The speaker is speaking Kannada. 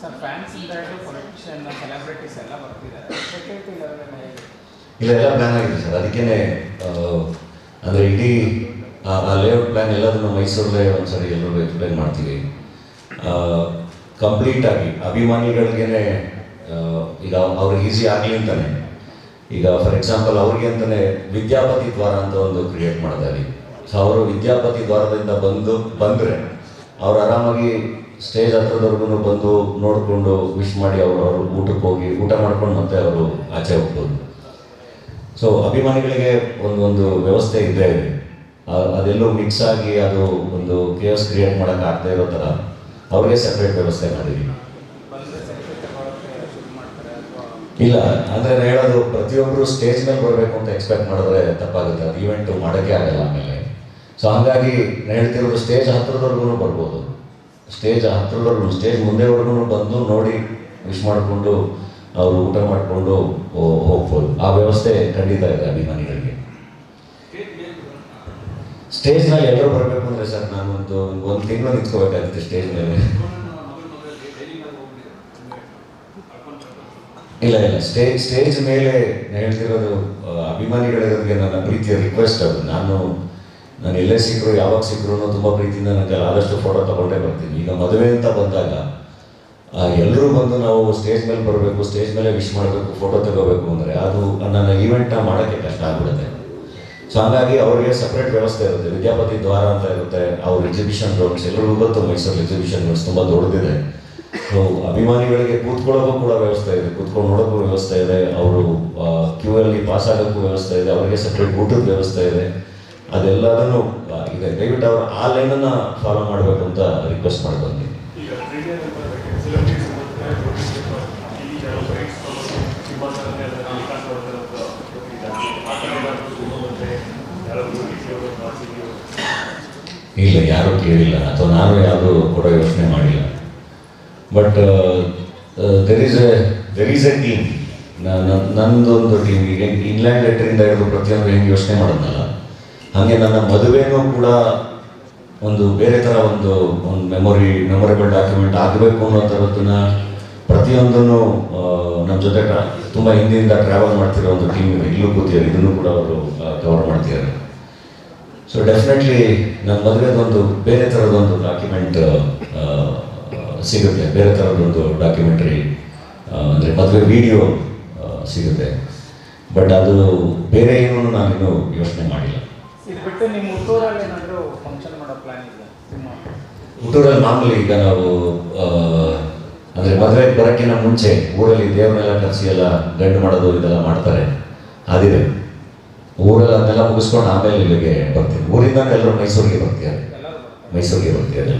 ಸರ್ ಫ್ಯಾನ್ಸ್ ಎಲ್ಲ ಬರ್ತಿದ್ದಾರೆ. ಪ್ಲ್ಯಾನ್ ಆಗಿದೆ ಸರ್. ಅದಕ್ಕೇನೆ ಅಂದರೆ ಇಡೀ, ಆ- ಆ ಲೇಔಟ್ ಪ್ಲ್ಯಾನ್ ಎಲ್ಲದನ್ನು ಮೈಸೂರಲ್ಲೇ ಒಂದ್ಸರಿ ಎಲ್ಲರೂ ಎಕ್ಸ್ಪ್ಲೈನ್ ಮಾಡ್ತೀವಿ. ಕಂಪ್ಲೀಟ್ ಆಗಿ ಅಭಿಮಾನಿಗಳಿಗೇನೆ ಈಗ ಅವ್ರಿಗೆ ಈಸಿ ಆಗಲಿ ಅಂತಾನೆ. ಈಗ ಫಾರ್ ಎಕ್ಸಾಂಪಲ್ ಅವ್ರಿಗೆ ಅಂತಾನೆ ವಿದ್ಯಾಪತಿ ದ್ವಾರ ಅಂತ ಒಂದು ಕ್ರಿಯೇಟ್ ಮಾಡಿದ್ದಾರೆ ಸೊ ಅವರು ವಿದ್ಯಾಪತಿ ದ್ವಾರದಿಂದ ಬಂದು, ಬಂದರೆ ಅವ್ರು ಆರಾಮಾಗಿ ಸ್ಟೇಜ್ ಹತ್ರದವರೆಗೂ ಬಂದು ನೋಡಿಕೊಂಡು ವಿಶ್ ಮಾಡಿ ಅವರು ಅವರು ಊಟಕ್ಕೆ ಹೋಗಿ ಊಟ ಮಾಡ್ಕೊಂಡು ಮತ್ತೆ ಅವರು ಆಚೆ ಹೋಗ್ಬೋದು. ಸೊ ಅಭಿಮಾನಿಗಳಿಗೆ ಒಂದು ಒಂದು ವ್ಯವಸ್ಥೆ ಇದ್ದೇ ಇದೆ. ಅದೆಲ್ಲೋ ಮಿಕ್ಸ್ ಆಗಿ ಅದು ಒಂದು ಕೇಸ್ ಕ್ರಿಯೇಟ್ ಮಾಡೋಕೆ ಆಗ್ತಾ ಇರೋ ಥರ ಅವ್ರಿಗೆ ಸೆಪ್ರೇಟ್ ವ್ಯವಸ್ಥೆ ಮಾಡಿದ್ವಿ ಇಲ್ಲ, ಅಂದರೆ ಹೇಳೋದು ಪ್ರತಿಯೊಬ್ಬರು ಸ್ಟೇಜ್ ಮೇಲೆ ಬರಬೇಕು ಅಂತ ಎಕ್ಸ್ಪೆಕ್ಟ್ ಮಾಡಿದ್ರೆ ತಪ್ಪಾಗುತ್ತೆ. ಅದು ಈವೆಂಟು ಮಾಡೋಕ್ಕೆ ಆಗಲ್ಲ ಆಮೇಲೆ. ಸೊ ಹಾಗಾಗಿ ಹೇಳ್ತಿರೋದು ಸ್ಟೇಜ್ ಹತ್ರದವರೆಗೂ ಬರ್ಬೋದು. ಸ್ಟೇಜ್ ಹತ್ರದವರೆಗೂ ಸ್ಟೇಜ್ ಮುಂದೆವರೆಗೂ ಬಂದು ನೋಡಿ ವಿಶ್ ಮಾಡಿಕೊಂಡು ಅವರು ಊಟ ಮಾಡಿಕೊಂಡು ಹೋಗ್ಬೋದು. ಆ ವ್ಯವಸ್ಥೆ ಖಂಡಿತ ಇದೆ ಅಭಿಮಾನಿಗಳಿಗೆ. ಸ್ಟೇಜ್ ಮೇಲೆ ಎಲ್ಲರೂ ಬರಬೇಕು ಅಂದರೆ ಸರ್ ನಾನೊಂದು ಒಂದು ತಿಂಗಳು ನಿಂತ್ಕೋಬೇಕಾಗುತ್ತೆ ಸ್ಟೇಜ್ ಮೇಲೆ. ಇಲ್ಲ ಇಲ್ಲ. ಸ್ಟೇಜ್ ಸ್ಟೇಜ್ ಮೇಲೆ ಹೇಳ್ತಿರೋದು ಆ, ಅಭಿಮಾನಿಗಳಿಗೆ ನನ್ನ ಪ್ರೀತಿಯ ರಿಕ್ವೆಸ್ಟ್ ಅದು. ನಾನು ನಾನು ಎಲ್ಲೇ ಸಿಕ್ಕರು ಯಾವಾಗ ಸಿಕ್ಕರು ತುಂಬ ಪ್ರೀತಿಯಿಂದ ನನಗೆ ಆದಷ್ಟು ಫೋಟೋ ತಗೊಂಡೇ ಬರ್ತೀನಿ. ಈಗ ಮದುವೆ ಅಂತ ಬಂದಾಗ ಎಲ್ಲರೂ ಬಂದು ನಾವು ಸ್ಟೇಜ್ ಮೇಲೆ ಬರಬೇಕು ಸ್ಟೇಜ್ ಮೇಲೆ ವಿಶ್ ಮಾಡಬೇಕು ಫೋಟೋ ತಗೋಬೇಕು ಅಂದರೆ ಅದು ನನ್ನ ಈವೆಂಟ್ನ ಮಾಡೋಕ್ಕೆ ಕಷ್ಟ ಆಗ್ಬಿಡುತ್ತೆ. ಸೊ ಹಾಗಾಗಿ ಅವರಿಗೆ ಸಪ್ರೇಟ್ ವ್ಯವಸ್ಥೆ ಇರುತ್ತೆ. ವಿದ್ಯಾಪತಿ ದ್ವಾರ ಅಂತ ಇರುತ್ತೆ, ಅವ್ರ ಎಕ್ಸಿಬಿಷನ್ ಗ್ರೌಂಡ್ಸ್ ಎಲ್ಲರೂ ಗೊತ್ತು ಮೈಸೂರು ಎಕ್ಸಿಬಿಷನ್ ಗ್ರೌಂಡ್ಸ್ ತುಂಬ ದೊಡ್ಡದಿದೆ. ಸೊ ಅಭಿಮಾನಿಗಳಿಗೆ ಕೂತ್ಕೊಳ್ಳೋಕ್ಕೂ ಕೂಡ ವ್ಯವಸ್ಥೆ ಇದೆ, ಕೂತ್ಕೊಂಡು ನೋಡೋಕ್ಕೂ ವ್ಯವಸ್ಥೆ ಇದೆ, ಅವರು ಕ್ಯೂ ಅಲ್ಲಿ ಪಾಸ್ ಆಗೋಕ್ಕೂ ವ್ಯವಸ್ಥೆ ಇದೆ, ಅವರಿಗೆ ಸಪ್ರೇಟ್ ಊಟದ ವ್ಯವಸ್ಥೆ ಇದೆ. ಅದೆಲ್ಲದನ್ನು ಈಗ ದಯವಿಟ್ಟು ಅವರು ಆ ಲೈನನ್ನು ಫಾಲೋ ಮಾಡಬೇಕು ಅಂತ ರಿಕ್ವೆಸ್ಟ್ ಮಾಡ್ಬಂದಿ ಇಲ್ಲಿ ಯಾರೋ ಕೇಳಿಲ್ಲ. ಅಥವಾ ನಾನು ಯಾರು ಕೂಡ ಯೋಚನೆ ಮಾಡಿಲ್ಲ. But there is a there is a team ನಂದೊಂದು ಟೀಮ್ ಈಗ ಇಂಗ್ಲೆಂಡ್ ಲೆಟ್ರಿಂದ ಹಿಡಿದು ಪ್ರತಿಯೊಂದು ಹೆಂಗೆ ಯೋಚನೆ ಮಾಡೋದಲ್ಲ? ಹಾಗೆ ನನ್ನ ಮದುವೆನೂ ಕೂಡ ಒಂದು ಬೇರೆ ಥರ ಒಂದು ಒಂದು ಮೆಮೊರಿ ಮೆಮೊರೇಬಲ್ ಡಾಕ್ಯುಮೆಂಟ್ ಆಗಬೇಕು ಅನ್ನೋ ಥರದ್ದನ್ನ ಪ್ರತಿಯೊಂದನ್ನು ನಮ್ಮ ಜೊತೆ ತುಂಬ ಹಿಂದಿನಿಂದ ಟ್ರಾವೆಲ್ ಮಾಡ್ತಿರೋ ಒಂದು ಟೀಮ್ ಇಲ್ಲೂ ಕೂತಿದ್ದಾರೆ. ಇದನ್ನು ಕೂಡ ಅವರು ಕವರ್ ಮಾಡ್ತಿದ್ದಾರೆ. ಸೊ ಡೆಫಿನೆಟ್ಲಿ ನನ್ನ ಮದುವೆದೊಂದು ಬೇರೆ ಥರದೊಂದು ಡಾಕ್ಯುಮೆಂಟ್ ಸಿಗುತ್ತೆ. ಬೇರೆ ಥರದೊಂದು ಡಾಕ್ಯುಮೆಂಟ್ರಿ ಅಂದರೆ ಮದುವೆ ವಿಡಿಯೋ ಸಿಗುತ್ತೆ. ಬಟ್ ಅದು ಬೇರೆ ಏನೂ ನಾನಿನ್ನೂ ಯೋಚನೆ ಮಾಡಿಲ್ಲ. ಇದು ಬಿಟ್ಟು ನಿಮ್ಮ ಹುಟ್ಟೂರಲ್ಲಿ ಏನಾದರೂ ಫಂಕ್ಷನ್ ಮಾಡೋ ಪ್ಲಾನ್ ಇದೆ ನಿಮ್ಮ ಹುಟ್ಟೂರಲ್ಲಿ ಮಾಮೂಲಿ ಈಗ ನಾವು ಅಂದ್ರೆ ಮದುವೆಗೆ ಬರೋಕ್ಕಿಂತ ಮುಂಚೆ ಊರಲ್ಲಿ ದೇವರನ್ನೆಲ್ಲ ಕರೆಸಿ ಎಲ್ಲ ಗಂಡು ಮಾಡೋದು ಇದೆಲ್ಲ ಮಾಡ್ತಾರೆ. ಅದಿದೆ ಊರಲ್ಲಿ ಅದನ್ನೆಲ್ಲ ಮುಗಿಸ್ಕೊಂಡು ಆಮೇಲೆ ಇಲ್ಲಿಗೆ ಬರ್ತೀವಿ. ಊರಿಂದಾನೆ ಎಲ್ಲರೂ ಮೈಸೂರಿಗೆ ಬರ್ತೀವಿ ಮೈಸೂರಿಗೆ ಬರ್ತೀವಿ